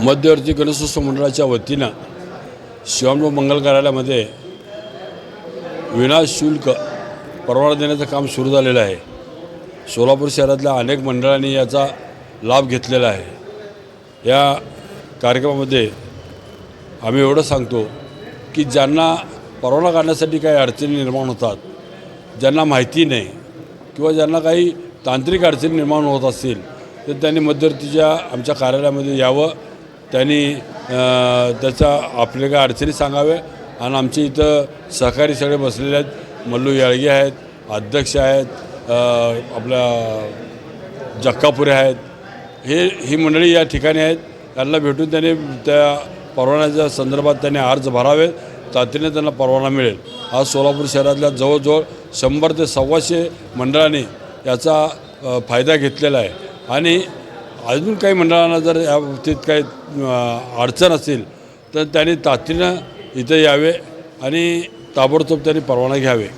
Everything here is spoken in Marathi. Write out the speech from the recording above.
मध्यवर्ती गणेशोत्सव मंडळाच्या वतीनं शिवानभाऊ मंगल कार्यालयामध्ये विनाशुल्क परवाना देण्याचं काम सुरू झालेलं आहे. सोलापूर शहरातल्या अनेक मंडळांनी याचा लाभ घेतलेला आहे. या कार्यक्रमामध्ये आम्ही एवढं सांगतो की ज्यांना परवाना काढण्यासाठी काही अडचणी निर्माण होतात ज्यांना माहिती नाही किंवा ज्यांना काही तांत्रिक अडचणी निर्माण होत असतील तर त्यांनी मध्यवर्तीच्या आमच्या कार्यालयामध्ये यावं. त्यांनी त्याचा आपल्या काय अडचणी सांगाव्या. आणि आमच्या इथं सहकारी सगळे बसलेले आहेत. मल्लू याळगे आहेत अध्यक्ष आहेत आपल्या जक्कापुरे आहेत. हे ही मंडळी या ठिकाणी आहेत. त्यांना भेटून त्यांनी त्या परवान्याच्या संदर्भात त्यांनी अर्ज भरावे तातडीने त्यांना परवाना मिळेल. आज सोलापूर शहरातल्या जवळजवळ शंभर ते सव्वाशे मंडळांनी याचा फायदा घेतलेला आहे. आणि अजून काही मंडळांना जर या बाबतीत काही अडचण असेल तर त्यांनी तातडीनं इथं यावे आणि ताबडतोब त्यांनी परवाना घ्यावे.